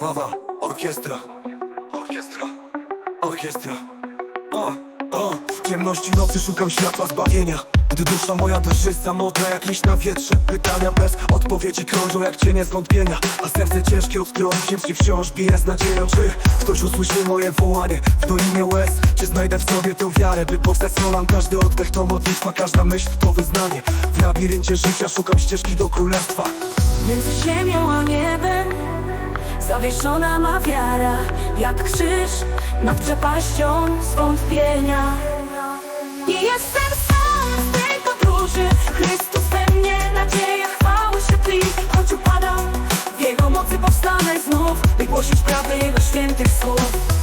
Wawa, orkiestra, orkiestra, orkiestra. O, w ciemności nocy szukam światła zbawienia. Gdy dusza moja jest samotna jak liść na wietrze. Pytania bez odpowiedzi krążą jak cienie zwątpienia. A serce ciężkie od tronu ciężki wciąż bije z nadzieją Czy ktoś usłyszy moje wołanie w dolinie łez Czy znajdę w sobie tę wiarę, by powstać solam Każdy oddech to modlitwa, każda myśl to wyznanie. W labiryncie życia szukam ścieżki do królestwa. Między ziemią a niebem Zawieszona ma wiara. Jak krzyż nad przepaścią zwątpienia. I jestem sam w tej podróży Chrystus we mnie, nadzieja, chwały się tli Choć upadam, w Jego mocy powstanę znów By głosić prawdę Jego świętych słów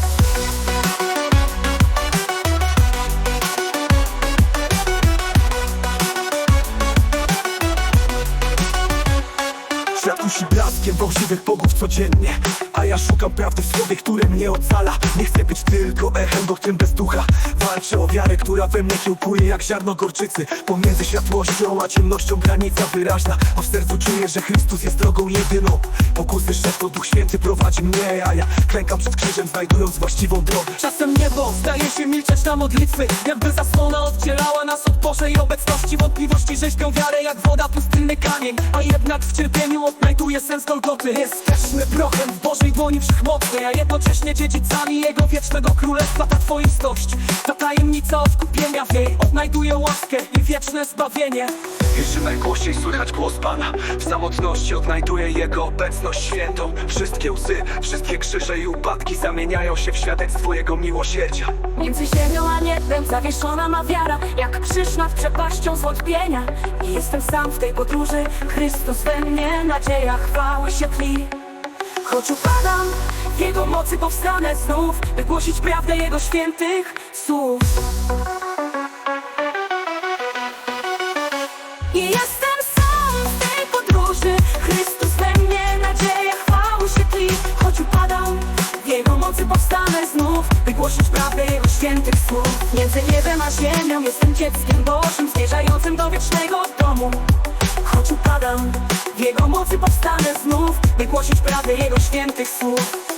Kusi blaskiem fałszywych bogów codziennie. A ja szukam prawdy w słowie, które mnie ocala. Nie chcę być tylko echem, tym bez ducha. Walczę o wiarę, która we mnie kiełkuje jak ziarno gorczycy. Pomiędzy światłością a ciemnością granica wyraźna. A w sercu czuję, że Chrystus jest drogą jedyną. Pokusy szef, Duch Święty prowadzi mnie A ja klękam przed krzyżem, znajdując właściwą drogę. Czasem niebo zdaje się milczeć na modlitwy. Jakby zasłona oddzielała nas od Bożej obecności. Wątpliwości rzeźbią wiarę jak woda pustynny kamień. A jednak w cierpieniu odnajduje sens Golgoty Jesteśmy prochem w Bożej dłoni wszechmocnej A jednocześnie dziedzicami Jego wiecznego królestwa. Ta twoistość, ta tajemnica odkupienia. W niej odnajduje łaskę i wieczne zbawienie. Jeszcze najgłośniej słychać głos Pana. W samotności odnajduję Jego obecność świętą. Wszystkie łzy, wszystkie krzyże i upadki Zamieniają się w świadectwo Jego miłosierdzia. Między ziemią a niebem zawieszona ma wiara. Jak krzyż nad przepaścią zwątpienia. I jestem sam w tej podróży. Chrystus we mnie, nadzieja chwały się tli Choć upadam, w Jego mocy powstanę znów By głosić prawdę Jego świętych słów. I jestem głosić prawdę Jego świętych słów. Między niebem a ziemią jestem dzieckiem Bożym Zmierzającym do wiecznego domu. Choć upadam, w Jego mocy powstanę znów By głosić prawdę Jego świętych słów